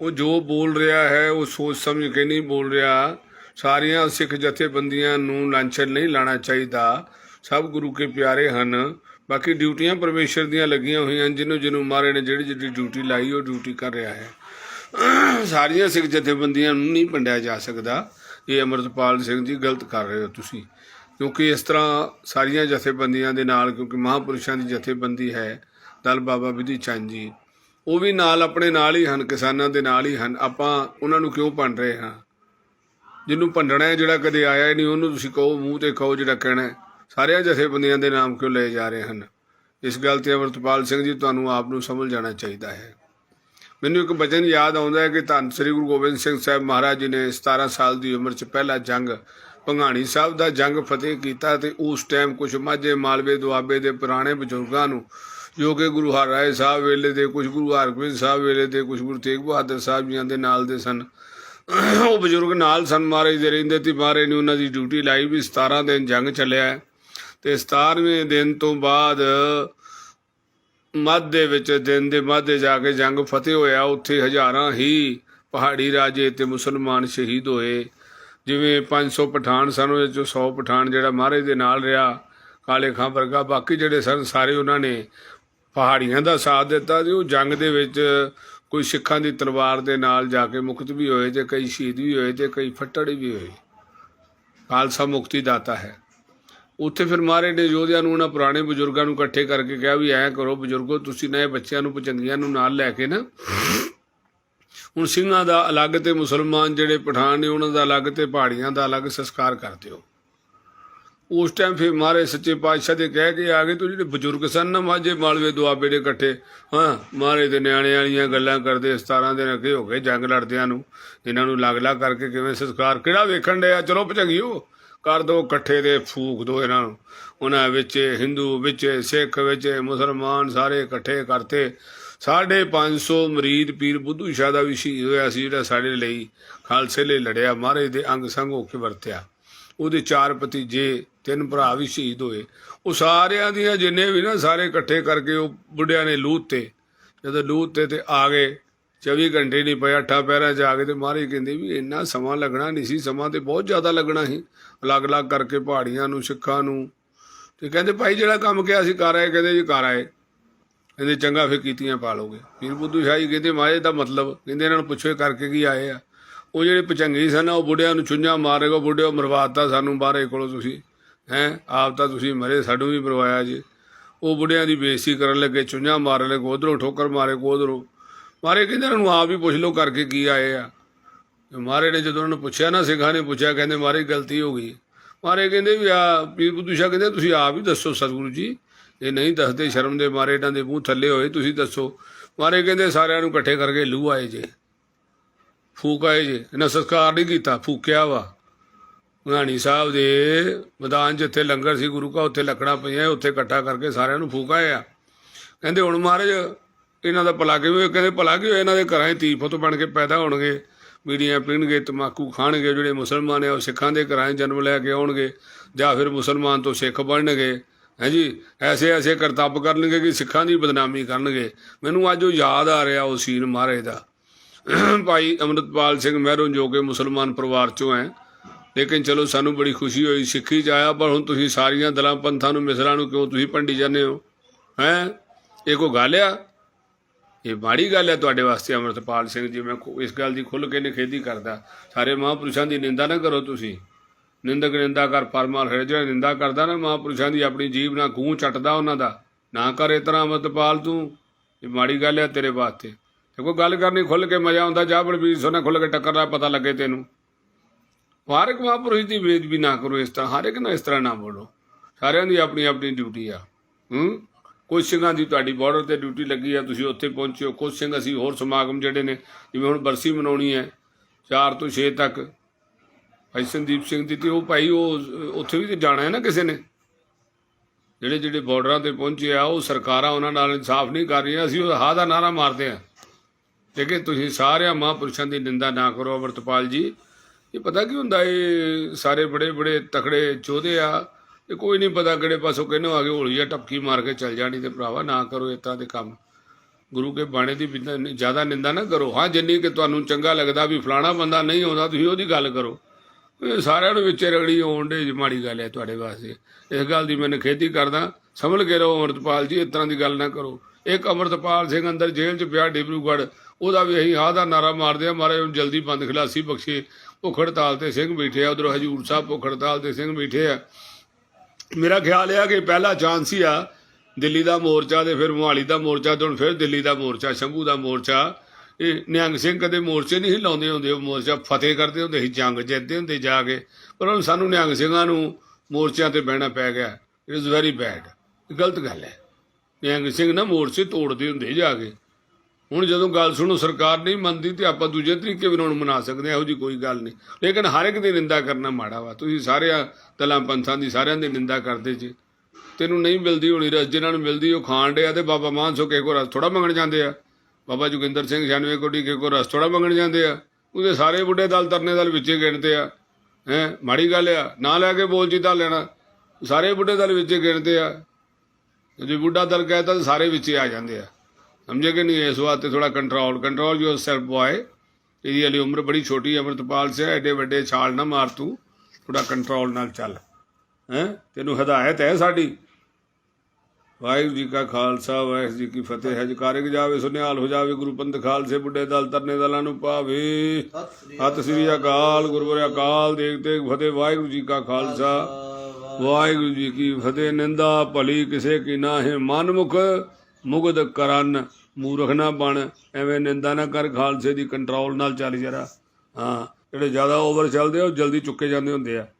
ਉਹ ਜੋ ਬੋਲ ਰਿਹਾ ਹੈ ਉਹ ਸੋਚ ਸਮਝ ਕੇ ਨਹੀਂ ਬੋਲ ਰਿਹਾ। ਸਾਰੀਆਂ ਸਿੱਖ ਜਥੇਬੰਦੀਆਂ ਨੂੰ ਲਾਂਛਨ ਨਹੀਂ ਲਾਣਾ ਚਾਹੀਦਾ। ਸਭ ਗੁਰੂ ਕੇ ਪਿਆਰੇ ਹਨ। ਬਾਕੀ ਡਿਊਟੀਆਂ ਪਰਮੇਸ਼ਰ ਦੀਆਂ ਲੱਗੀਆਂ ਹੋਈਆਂ ਹਨ, ਜਿਹਨੂੰ ਜਿਹਨੂੰ ਮਾਰੇ ਨੇ ਜਿਹੜੀ ਜਿਹੜੀ ਡਿਊਟੀ ਲਾਈ ਉਹ ਡਿਊਟੀ ਕਰ ਰਿਹਾ ਹੈ। ਸਾਰੀਆਂ ਸਿੱਖ ਜਥੇਬੰਦੀਆਂ ਨੂੰ ਨਹੀਂ ਵੰਡਿਆ ਜਾ ਸਕਦਾ। ਇਹ ਅਮਰਤਪਾਲ ਸਿੰਘ ਜੀ ਗਲਤ ਕਰ ਰਹੇ ਹੋ ਤੁਸੀਂ। ਕਿਉਂਕਿ ਇਸ ਤਰ੍ਹਾਂ ਸਾਰੀਆਂ ਜਥੇਬੰਦੀਆਂ ਦੇ ਨਾਲ ਕਿਉਂਕਿ ਮਹਾਪੁਰਸ਼ਾਂ ਦੀ ਜਥੇਬੰਦੀ ਹੈ ਦਲ ਬਾਬਾ ਵਿਧੀ ਚੰਦ ਜੀ। ਉਹ ਵੀ ਨਾਲ ਆਪਣੇ ਨਾਲ ਹੀ ਹਨ, ਕਿਸਾਨਾਂ ਦੇ ਨਾਲ ਹੀ ਹਨ। ਆਪਾਂ ਉਹਨਾਂ ਨੂੰ ਕਿਉਂ ਭੰਡ ਰਹੇ ਹਾਂ? ਜਿਹਨੂੰ ਭੰਡਣਾ ਹੈ, ਜਿਹੜਾ ਕਦੇ ਆਇਆ ਹੀ ਨਹੀਂ, ਉਹਨੂੰ ਤੁਸੀਂ ਕਹੋ, ਮੂੰਹ ਤੇ ਕਹੋ ਜਿਹੜਾ ਕਹਿਣਾ ਸਾਰਿਆਂ ਜਥੇਬੰਦੀਆਂ ਦੇ ਨਾਮ ਕਿਉਂ ਲਏ ਜਾ ਰਹੇ ਹਨ? ਇਸ ਗੱਲ ਤੇ ਅਮਰਤਪਾਲ ਸਿੰਘ ਜੀ ਤੁਹਾਨੂੰ ਆਪ ਨੂੰ ਸਮਝ ਜਾਣਾ ਚਾਹੀਦਾ ਹੈ। ਮੈਨੂੰ ਇੱਕ ਬਚਨ ਯਾਦ ਆਉਂਦਾ ਹੈ ਕਿ ਧੰਨ ਸ੍ਰੀ ਗੁਰੂ ਗੋਬਿੰਦ ਸਿੰਘ ਸਾਹਿਬ ਮਹਾਰਾਜ ਜੀ ਨੇ 17 ਸਾਲ ਦੀ ਉਮਰ 'ਚ ਪਹਿਲਾ ਜੰਗ ਭੰਗਾਣੀ ਸਾਹਿਬ ਦਾ ਜੰਗ ਫਤਿਹ ਕੀਤਾ ਤੇ ਉਸ ਟਾਈਮ ਕੁਝ ਮਾਝੇ, ਮਾਲਵੇ, ਦੁਆਬੇ ਦੇ ਪੁਰਾਣੇ ਬਜ਼ੁਰਗਾਂ ਨੂੰ ਜੋ ਕਿ ਗੁਰੂ ਹਰਿਰਾਏ ਸਾਹਿਬ ਵੇਲੇ ਦੇ ਕੁਝ ਗੁਰੂ ਹਰਗੋਬਿੰਦ ਸਾਹਿਬ ਵੇਲੇ ਦੇ ਕੁਝ ਗੁਰੂ ਤੇਗ ਬਹਾਦਰ ਸਾਹਿਬ ਜੀਆਂ ਦੇ ਨਾਲ ਦੇ ਸਨ। ਉਹ ਬਜ਼ੁਰਗ ਨਾਲ ਸਨ ਮਹਾਰਾਜ ਦੇ ਰਹਿੰਦੇ ਤੇ ਮਹਾਰਾਜ ਨੇ ਉਹਨਾਂ ਦੀ ਡਿਊਟੀ ਲਾਈ ਵੀ 17 ਦਿਨ ਜੰਗ ਚੱਲਿਆ ਹੈ ਤੇ 17ਵੇਂ ਦਿਨ ਤੋਂ ਬਾਅਦ ਮੱਧ ਦੇ ਵਿੱਚ ਦਿਨ ਦੇ ਮੱਧ ਜਾ ਕੇ ਜੰਗ ਫਤਿਹ ਹੋਇਆ। ਉੱਥੇ ਹਜ਼ਾਰਾਂ ਹੀ ਪਹਾੜੀ ਰਾਜੇ ਤੇ ਮੁਸਲਮਾਨ ਸ਼ਹੀਦ ਹੋਏ। ਜਿਵੇਂ 500 ਪਠਾਨ ਸਨ, ਉਹਦੇ ਚੋਂ 100 ਪਠਾਨ ਜਿਹੜਾ ਮਹਾਰਾਜ ਦੇ ਨਾਲ ਰਿਹਾ। ਕਾਲੇ ਖਾਂ ਵਰਗਾ। ਬਾਕੀ ਜਿਹੜੇ ਸਨ ਸਾਰੇ ਉਹਨਾਂ ਨੇ ਪਹਾੜੀਆਂ ਦਾ ਸਾਥ ਦਿੱਤਾ ਤੇ ਉਹ ਜੰਗ ਦੇ ਵਿੱਚ ਕੋਈ ਸਿੱਖਾਂ ਦੀ ਤਲਵਾਰ ਦੇ ਨਾਲ ਜਾ ਕੇ ਮੁਕਤ ਵੀ ਹੋਏ ਤੇ ਕਈ ਸ਼ਹੀਦ ਵੀ ਹੋਏ ਤੇ ਕਈ ਫੱਟੜ ਵੀ ਹੋਏ। ਖਾਲਸਾ ਮੁਕਤੀ ਦਾਤਾ ਹੈ। ਉੱਥੇ ਫਿਰ ਮਾਰੇ ਨੇ ਯੋਧਿਆਂ ਨੂੰ, ਉਹਨਾਂ ਪੁਰਾਣੇ ਬਜ਼ੁਰਗਾਂ ਨੂੰ ਇਕੱਠੇ ਕਰਕੇ ਕਿਹਾ ਵੀ ਐਂ ਕਰੋ ਬਜ਼ੁਰਗੋ, ਤੁਸੀਂ ਨਵੇਂ ਬੱਚਿਆਂ ਨੂੰ, ਪਚੰਗੀਆਂ ਨੂੰ ਨਾਲ ਲੈ ਕੇ ਨਾ, ਹੁਣ ਸਿੰਘਾਂ ਦਾ ਅਲੱਗ ਤੇ ਮੁਸਲਮਾਨ ਜਿਹੜੇ ਪਠਾਨ ਨੇ, ਉਹਨਾਂ ਦਾ ਅਲੱਗ ਤੇ ਪਹਾੜੀਆਂ ਦਾ ਅਲੱਗ ਸੰਸਕਾਰ ਕਰ ਦਿਓ। ਉਸ ਟਾਈਮ ਫਿਰ ਮਹਾਰਾਜ ਸੱਚੇ ਪਾਤਸ਼ਾਹ ਦੇ ਕਹਿ ਕੇ ਆ ਗਏ ਤੂੰ ਜਿਹੜੇ ਬਜ਼ੁਰਗ ਸਨ ਨਾ, ਮਾਝੇ ਮਾਲਵੇ ਦੁਆਬੇ ਦੇ ਇਕੱਠੇ। ਹਾਂ ਮਹਾਰਾਜ ਦੇ ਨਿਆਣੇ ਵਾਲੀਆਂ ਗੱਲਾਂ ਕਰਦੇ 17 ਦਿਨ ਅੱਗੇ ਹੋ ਗਏ ਜੰਗ ਲੜਦਿਆਂ ਨੂੰ। ਇਹਨਾਂ ਨੂੰ ਲੱਗ ਲੱਗ ਕਰਕੇ ਕਿਵੇਂ ਸੰਸਕਾਰ, ਕਿਹੜਾ ਵੇਖਣ ਡਿਆ? ਚਲੋ ਭਜੰਗਿਓ, ਕਰ ਦੋ ਇਕੱਠੇ ਦੇ ਫੂਕ ਦੋ ਇਹਨਾਂ ਨੂੰ। ਉਹਨਾਂ ਵਿੱਚ ਹਿੰਦੂ ਵਿੱਚ ਸਿੱਖ ਵਿੱਚ ਮੁਸਲਮਾਨ ਸਾਰੇ ਇਕੱਠੇ ਕਰਤੇ। ਸਾਢੇ 500 ਮਰੀਦ ਪੀਰ ਬੁੱਧੂ ਸ਼ਾਹ ਦਾ ਵੀ ਸ਼ਹੀਦ ਹੋਇਆ ਸੀ, ਜਿਹੜਾ ਸਾਡੇ ਲਈ ਖਾਲਸੇ ਲਈ ਲੜਿਆ ਮਹਾਰਾਜ ਦੇ ਅੰਗ ਸੰਗ ਹੋ ਕੇ ਵਰਤਿਆ। ਉਹਦੇ ਚਾਰ ਭਤੀਜੇ, ਤਿੰਨ ਭਰਾ ਵੀ ਸ਼ਹੀਦ ਹੋਏ। ਉਹ ਸਾਰਿਆਂ ਦੀਆਂ ਜਿੰਨੇ ਵੀ ਨਾ ਸਾਰੇ ਇਕੱਠੇ ਕਰਕੇ ਉਹ ਬੁੱਢਿਆਂ ਨੇ ਲੂਤ ਤੇ, ਜਦੋਂ ਲੂਤ ਤੇ ਤੇ ਆ ਗਏ 24 ਘੰਟੇ ਨਹੀਂ ਪਏ, ਅੱਠਾਂ ਪੈਰਾਂ 'ਚ ਆ ਗਏ ਤੇ ਮਹਾਰਾਜ ਕਹਿੰਦੇ ਵੀ ਇੰਨਾ ਸਮਾਂ ਲੱਗਣਾ ਨਹੀਂ ਸੀ, ਸਮਾਂ ਤੇ ਬਹੁਤ ਜ਼ਿਆਦਾ ਲੱਗਣਾ ਸੀ। ਅਲੱਗ-ਅਲੱਗ ਕਰਕੇ ਪਹਾੜੀਆਂ ਨੂੰ, ਸਿੱਖਾਂ ਨੂੰ। ਤੇ ਕਹਿੰਦੇ ਭਾਈ ਜਿਹੜਾ ਕੰਮ ਕਿਹਾ ਸੀ, ਕਰ ਆਏ, ਕਹਿੰਦੇ ਜੀ ਕਰ ਆਏ। ਕਹਿੰਦੇ ਚੰਗਾ ਫਿਰ ਕੀਤੀਆਂ ਪਾ ਲੋਗੇ ਪੀਰ ਬੁੱਧੂ ਸ਼ਾਹੀ ਕਹਿੰਦੇ ਮਾਏ ਦਾ ਮਤਲਬ, ਕਹਿੰਦੇ ਇਹਨਾਂ ਨੂੰ ਪੁੱਛੋ ਕਰਕੇ ਕੀ ਆਏ ਆ। ਉਹ ਜਿਹੜੇ ਪਚੰਗੀ ਸਨ, ਉਹ ਬੁੱਢਿਆਂ ਨੂੰ ਚੁੰਝਾਂ ਮਾਰੇਗਾ ਬੁੱਢਿਓ ਮਰਵਾਤਾ ਸਾਨੂੰ ਬਾਹਰੇ ਕੋਲੋਂ ਤੁਸੀਂ। ਹੈ, ਆਪ ਤਾਂ ਤੁਸੀਂ ਮਰੇ, ਸਾਨੂੰ ਵੀ ਮਰਵਾਇਆ ਜੀ। ਉਹ ਬੁੱਢਿਆਂ ਦੀ ਬੇਇੱਜ਼ਤੀ ਕਰਨ ਲੱਗੇ ਚੁੰਝਾ ਮਾਰਨ ਲੱਗੇ ਉਧਰੋਂ ਠੋਕਰ ਮਾਰੇ ਕੋ ਉਧਰੋਂ ਮਾਰੇ ਕਹਿੰਦੇ ਇਹਨਾਂ ਨੂੰ ਆਪ ਹੀ ਪੁੱਛ ਲਓ ਕਰਕੇ ਕੀ ਆਏ ਆ। ਤੇ ਮਾਰੇ ਨੇ ਜਦੋਂ ਉਹਨਾਂ ਨੂੰ ਪੁੱਛਿਆ ਨਾ ਸਿੰਘਾਂ ਨੇ ਪੁੱਛਿਆ, ਕਹਿੰਦੇ ਮਾਰੇ ਗਲਤੀ ਹੋ ਗਈ। ਮਾਰੇ ਕਹਿੰਦੇ ਵੀ ਆ, ਪੀਰ ਬੁੱਧੂ ਸ਼ਾਹ ਕਹਿੰਦੇ, ਤੁਸੀਂ ਆਪ ਹੀ ਦੱਸੋ ਸਤਿਗੁਰੂ ਜੀ। ਇਹ ਨਹੀਂ ਦੱਸਦੇ ਸ਼ਰਮ ਦੇ ਮਾਰੇ, ਇਹਨਾਂ ਦੇ ਮੂੰਹ ਥੱਲੇ ਹੋਏ, ਤੁਸੀਂ ਦੱਸੋ। ਮਾਰੇ ਕਹਿੰਦੇ ਸਾਰਿਆਂ ਨੂੰ ਇਕੱਠੇ ਕਰਕੇ ਲੂ ਆਏ ਜੇ। ਫੂਕ ਆਏ ਜੇ। ਇਹਨਾਂ ਸਸਕਾਰ ਨਹੀਂ ਕੀਤਾ, ਫੂਕਿਆ ਵਾ। ਮਹਾਣੀ ਸਾਹਿਬ ਦੇ ਮੈਦਾਨ ਜਿੱਥੇ ਲੰਗਰ ਸੀ, ਗੁਰੂ ਕਾ ਉੱਥੇ ਲੱਕੜਾਂ ਪਈਆਂ, ਉੱਥੇ ਇਕੱਠਾ ਕਰਕੇ ਸਾਰਿਆਂ ਨੂੰ ਫੂਕ ਆਏ ਆ। ਕਹਿੰਦੇ ਹੁਣ ਮਹਾਰਾਜ, ਇਹਨਾਂ ਦਾ ਭਲਾ ਕਿਵੇਂ ਕਹਿੰਦੇ ਭਲਾ ਕਿ ਇਹਨਾਂ ਦੇ ਘਰਾਂ 'ਚ ਤੀਫਤ ਬਣ ਕੇ ਪੈਦਾ ਹੋਣਗੇ। ਬੀੜੀਆਂ ਪੀਣਗੇ, ਤਮਾਕੂ ਖਾਣਗੇ, ਜਿਹੜੇ ਮੁਸਲਮਾਨ ਆ, ਉਹ ਸਿੱਖਾਂ ਦੇ ਘਰਾਂ 'ਚ ਜਨਮ ਲੈ ਕੇ ਆਉਣਗੇ। ਜਾਂ ਫਿਰ ਮੁਸਲਮਾਨ ਤੋਂ ਸਿੱਖ ਬਣਨਗੇ। ਹਾਂਜੀ ਐਸੇ ਐਸੇ ਕਰਤੱਵ ਕਰਨਗੇ ਕਿ ਸਿੱਖਾਂ ਦੀ ਬਦਨਾਮੀ ਕਰਨਗੇ। ਮੈਨੂੰ ਅੱਜ ਉਹ ਯਾਦ ਆ ਰਿਹਾ, ਉਹ ਸੀਨ ਮਹਾਰਾਜ ਦਾ। ਭਾਈ ਅੰਮ੍ਰਿਤਪਾਲ ਸਿੰਘ ਮਹਿਰੋਂ ਜੋ ਕਿ ਮੁਸਲਮਾਨ ਪਰਿਵਾਰ ਚੋਂ ਹੈ। ਲੇਕਿਨ ਚਲੋ ਸਾਨੂੰ ਬੜੀ ਖੁਸ਼ੀ ਹੋਈ, ਸਿੱਖੀ ਚ ਆਇਆ, ਪਰ ਹੁਣ ਤੁਸੀਂ ਸਾਰੀਆਂ ਦਲਾਂ ਪੰਥਾਂ ਨੂੰ ਮਿਸਲਾਂ ਨੂੰ ਕਿਉਂ ਤੁਸੀਂ ਭੰਡੀ ਜਾਂਦੇ ਹੋ? ਹੈ? ਇਹ ਕੋ ਗੱਲ ਆ? ਇਹ ਮਾੜੀ ਗੱਲ ਹੈ ਤੁਹਾਡੇ ਵਾਸਤੇ ਅੰਮ੍ਰਿਤਪਾਲ ਸਿੰਘ ਜੀ, ਮੈਂ ਇਸ ਗੱਲ ਦੀ ਖੁੱਲ੍ਹ ਕੇ ਨਿਖੇਧੀ ਕਰਦਾ। ਸਾਰੇ ਮਹਾਂਪੁਰਸ਼ਾਂ ਦੀ ਨਿੰਦਾ ਨਾ ਕਰੋ ਤੁਸੀਂ। ਨਿੰਦਕ ਨਿੰਦਾ ਕਰ ਪਰਮਾਰ ਹੈ ਜਿਹੜਾ ਨਿੰਦਾ ਕਰਦਾ ਨਾ ਮਹਾਂਪੁਰਸ਼ਾਂ ਦੀ, ਆਪਣੀ ਜੀਬ ਨਾਲ ਖੂਹ ਚੱਟਦਾ ਉਹਨਾਂ ਦਾ। ਨਾ ਕਰ ਇਸ ਤਰ੍ਹਾਂ ਅੰਮ੍ਰਿਤਪਾਲ ਤੂੰ। ਇਹ ਮਾੜੀ ਗੱਲ ਹੈ ਤੇਰੇ ਵਾਸਤੇ। ਤੇ ਕੋਈ ਗੱਲ ਕਰਨੀ ਖੁੱਲ੍ਹ ਕੇ ਮਜ਼ਾ ਆਉਂਦਾ ਜਾ ਬਲਬੀਰ ਸੋਨਾ ਖੁੱਲ੍ਹ ਕੇ ਟੱਕਰ ਦਾ ਪਤਾ ਲੱਗੇ ਤੈਨੂੰ। ਹਰ ਇੱਕ ਮਹਾਂਪੁਰਸ਼ ਦੀ ਵੇਦ ਵੀ ਨਾ ਕਰੋ ਇਸ ਤਰ੍ਹਾਂ, ਹਰ ਇੱਕ ਨਾਲ ਇਸ ਤਰ੍ਹਾਂ ਨਾ ਬੋਲੋ। ਸਾਰਿਆਂ ਦੀ ਆਪਣੀ ਆਪਣੀ ਡਿਊਟੀ ਆ, ਹੂੰ? ਕੁਝ ਸਿੰਘਾਂ ਦੀ ਤੁਹਾਡੀ ਬਾਰਡਰ ਤੇ ਡਿਊਟੀ ਲੱਗੀ ਆ, ਤੁਸੀਂ ਉੱਥੇ ਪਹੁੰਚਿਓ ਹੋ। ਕੁਝ ਸਿੰਘ ਅਸੀਂ ਹੋਰ ਸਮਾਗਮ ਜਿਹੜੇ ਨੇ, ਜਿਵੇਂ ਹੁਣ ਬਰਸੀ ਮਨਾਉਣੀ ਹੈ 4 ਤੋਂ 6 ਤੱਕ। ਭਾਈ ਸੰਦੀਪ ਸਿੰਘ ਦੀ ਤੇ ਉਹ ਭਾਈ, ਉਹ ਉੱਥੇ ਵੀ ਤੇ ਜਾਣਾ ਹੈ ਨਾ ਕਿਸੇ ਨੇ? ਜਿਹੜੇ ਜਿਹੜੇ ਬਾਰਡਰਾਂ ਤੇ ਪਹੁੰਚੇ ਆ, ਉਹ ਸਰਕਾਰਾਂ ਉਹਨਾਂ ਨਾਲ ਇਨਸਾਫ ਨਹੀਂ ਕਰ ਰਹੀਆਂ, ਅਸੀਂ ਉਹ ਹਾਂ ਦਾ ਨਾਰਾ ਮਾਰਦੇ ਆ। ਲੇਕਿਨ ਤੁਸੀਂ ਸਾਰਿਆਂ ਮਹਾਂਪੁਰਸ਼ਾਂ ਦੀ ਨਿੰਦਾ ਨਾ ਕਰੋ, ਅਮਰਤਪਾਲ ਜੀ। ਇਹ ਪਤਾ ਕੀ ਹੁੰਦਾ, ਇਹ ਸਾਰੇ ਬੜੇ ਬੜੇ ਤਕੜੇ ਚੋਦੇ ਆ। ਇਹ ਕੋਈ ਨਹੀਂ ਪਤਾ ਕਿਹੜੇ ਪਾਸੋਂ ਕਿਹਨੂੰ ਆ ਕੇ ਹੋਲੀ ਆ ਟਪਕੀ ਮਾਰ ਕੇ ਚੱਲ ਜਾਣੀ ਤੇ ਭਰਾਵਾ ਨਾ ਕਰੋ ਇਸ ਦੇ ਕੰਮ। ਗੁਰੂ ਕੇ ਬਾਣੇ ਦੀ ਜ਼ਿਆਦਾ ਨਿੰਦਾ ਨਾ ਕਰੋ। ਹਾਂ, ਜਿੰਨੀ ਕਿ ਤੁਹਾਨੂੰ ਚੰਗਾ ਲੱਗਦਾ ਵੀ ਫਲਾਣਾ ਬੰਦਾ ਨਹੀਂ ਆਉਂਦਾ, ਤੁਸੀਂ ਉਹਦੀ ਗੱਲ ਕਰੋ। ਇਹ ਸਾਰਿਆਂ ਨੂੰ ਵਿੱਚ ਰਗੜੀ ਆਉਣ ਦੇ ਮਾੜੀ ਗੱਲ ਹੈ ਤੁਹਾਡੇ ਵਾਸਤੇ। ਇਸ ਗੱਲ ਦੀ ਮੈਂ ਨਿਖੇਧੀ ਕਰਦਾ, ਸੰਭਲ ਕੇ ਰਹੋ ਅਮਰਤਪਾਲ ਜੀ, ਇਸ ਤਰ੍ਹਾਂ ਦੀ ਗੱਲ ਨਾ ਕਰੋ। ਇੱਕ ਅਮਰਤਪਾਲ ਸਿੰਘ ਅੰਦਰ ਜੇਲ੍ਹ 'ਚ ਪਿਆ, ਡਿਬਰੂਗੜ੍ਹ। ਉਹਦਾ ਵੀ ਅਸੀਂ ਆਹ ਦਾ ਨਾਰਾ ਮਾਰਦੇ ਆ ਮਾਰੇ ਹੁਣ ਜਲਦੀ ਬੰਦ ਖਲਾਸੀ ਬਖਸ਼ੇ। ਭੁੱਖ ਹੜਤਾਲ ਤੇ ਸਿੰਘ ਬੈਠੇ ਆ, ਉਧਰ ਹਜੂਰ ਸਾਹਿਬ ਭੁੱਖ ਹੜਤਾਲ ਤੇ ਸਿੰਘ ਬੈਠੇ ਆ। ਮੇਰਾ ਖਿਆਲ ਇਹ ਆ ਕਿ ਪਹਿਲਾ ਚਾਂਸ ਹੀ ਆ, ਦਿੱਲੀ ਦਾ ਮੋਰਚਾ ਤੇ ਫਿਰ ਮੋਹਾਲੀ ਦਾ ਮੋਰਚਾ ਤੇ ਹੁਣ ਫਿਰ ਦਿੱਲੀ ਦਾ ਮੋਰਚਾ, ਸ਼ੰਭੂ ਦਾ ਮੋਰਚਾ। ਇਹ ਨਿਹੰਗ ਸਿੰਘ ਕਦੇ ਮੋਰਚੇ ਨਹੀਂ ਲਾਉਂਦੇ ਹੁੰਦੇ, ਉਹ ਮੋਰਚਾ ਫਤਿਹ ਕਰਦੇ ਹੁੰਦੇ ਸੀ, ਜੰਗ ਜਿੱਤਦੇ ਹੁੰਦੇ ਜਾ ਕੇ। ਪਰ ਹੁਣ ਸਾਨੂੰ ਨਿਹੰਗ ਸਿੰਘਾਂ ਨੂੰ ਮੋਰਚਿਆਂ ਤੇ ਬਹਿਣਾ ਪੈ ਗਿਆ। ਇਟ ਇਜ਼ ਵੈਰੀ ਬੈਡ ਗਲਤ ਗੱਲ ਹੈ। ਨਿਹੰਗ ਸਿੰਘ ਨਾ ਮੋਰਚੇ ਤੋੜਦੇ ਹੁੰਦੇ ਜਾ ਕੇ। ਹੁਣ ਜਦੋਂ ਗੱਲ ਸੁਣੋ, ਸਰਕਾਰ ਨਹੀਂ ਮੰਨਦੀ ਤੇ ਆਪਾਂ ਦੂਜੇ ਤਰੀਕੇ ਵੀ ਉਹਨਾਂ ਨੂੰ ਮਨਾ ਸਕਦੇ ਹਾਂ, ਇਹੋ ਜੀ ਕੋਈ ਗੱਲ ਨਹੀਂ। ਲੇਕਿਨ ਹਰ ਇੱਕ ਦੀ ਨਿੰਦਾ ਕਰਨਾ ਮਾੜਾ ਵਾ। ਤੁਸੀਂ ਸਾਰਿਆਂ ਦਲਾਂ ਪੰਥਾਂ ਦੀ ਸਾਰਿਆਂ ਦੀ ਨਿੰਦਾ ਕਰਦੇ ਜੀ। ਤੈਨੂੰ ਨਹੀਂ ਮਿਲਦੀ ਹੋਣੀ ਰਸ ਜਿਹਨਾਂ ਨੂੰ ਮਿਲਦੀ ਉਹ ਖਾਣ ਡਿਆ ਤੇ ਬਾਬਾ ਮਾਨਸੋ ਕਿਸੇ ਕੋ ਰਸ ਥੋੜਾ ਮੰਗਣ ਜਾਂਦੇ ਆ। ਬਾਬਾ ਜੋਗਿੰਦਰ ਸਿੰਘ 96 ਕੋਟੀ ਕਿਸੇ ਕੋ ਰਸ ਥੋੜਾ ਮੰਗਣ ਜਾਂਦੇ ਆ। ਉਹਦੇ ਸਾਰੇ ਬੁੱਢੇ ਦਲ ਤਰਨੇ ਦਲ ਵਿੱਚੇ ਗਿਣਦੇ ਆ। ਹੈ, ਮਾੜੀ ਗੱਲ ਆ। ਨਾ ਲੈ ਕੇ ਬੋਲ ਤਾਂ ਲੈਣਾ ਸਾਰੇ ਬੁੱਢੇ ਦਲ ਵਿੱਚੇ ਗਿਣਦੇ ਆ। ਜੇ ਬੁੱਢਾ ਦਲ ਕਹਿੰਦਾ ਤਾਂ ਸਾਰੇ ਵਿੱਚੇ ਆ ਜਾਂਦੇ ਆ। ਸਮਝੇ ਕਿ ਨਹੀਂ, ਇਸ ਵਾਸਤੇ ਥੋੜਾ control control yourself boy ਇਹਦੀ ਹਲੇ ਉਮਰ ਬੜੀ ਛੋਟੀ ਅਮਰਤਪਾਲ ਸਿੰਘ ਐਡੇ ਵੱਡੇ ਛਾਲ ਨਾ ਮਾਰ ਤੂੰ। ਥੋੜਾ ਕੰਟਰੋਲ ਨਾਲ ਚੱਲ। ਹੈ? ਤੈਨੂੰ ਹਦਾਇਤ ਹੈ ਸਾਡੀ? ਵਾਹਿਗੁਰੂ ਜੀ ਕਾ ਖਾਲਸਾ, ਵਾਹਿਗੁਰੂ ਜੀ ਕੀ ਫਤਿਹ। ਹੈ ਜਕਾਰਿਕ ਜਾਵੇ ਸੁਨਿਹਾਲ ਹੋ ਜਾਵੇ, ਗੁਰੂ ਪੰਥ ਖਾਲਸੇ, ਬੁੱਢੇ ਦਲ ਤਰਨੇ ਦਲਾਂ ਨੂੰ ਪਾਵੇ। ਸਤਿ ਸ੍ਰੀ ਅਕਾਲ ਗੁਰਬੁਰ ਅਕਾਲ ਦੇਖ ਦੇਖ ਫਤਿਹ। ਵਾਹਿਗੁਰੂ ਜੀ ਕਾ ਖਾਲਸਾ, ਵਾਹਿਗੁਰੂ ਜੀ ਕੀ ਫਤਿਹ। ਨਿੰਦਾ ਭਲੀ ਕਿਸੇ ਕੀ ਨਾਹੀਂ। ਮਨਮੁਖ ਮੁਗਧ ਕਰਨ ਮੂਰਖ ਨਾ ਬਣ, ਐਵੇਂ ਨਿੰਦਾ ਨਾ ਕਰ, ਖਾਲਸੇ ਦੀ ਕੰਟਰੋਲ ਨਾਲ ਚੱਲ ਜਰਾ। ਹਾਂ, ਜਿਹੜੇ ਜ਼ਿਆਦਾ ਓਵਰ ਚੱਲਦੇ ਆ, ਉਹ ਜਲਦੀ ਚੁੱਕੇ ਜਾਂਦੇ ਹੁੰਦੇ ਆ।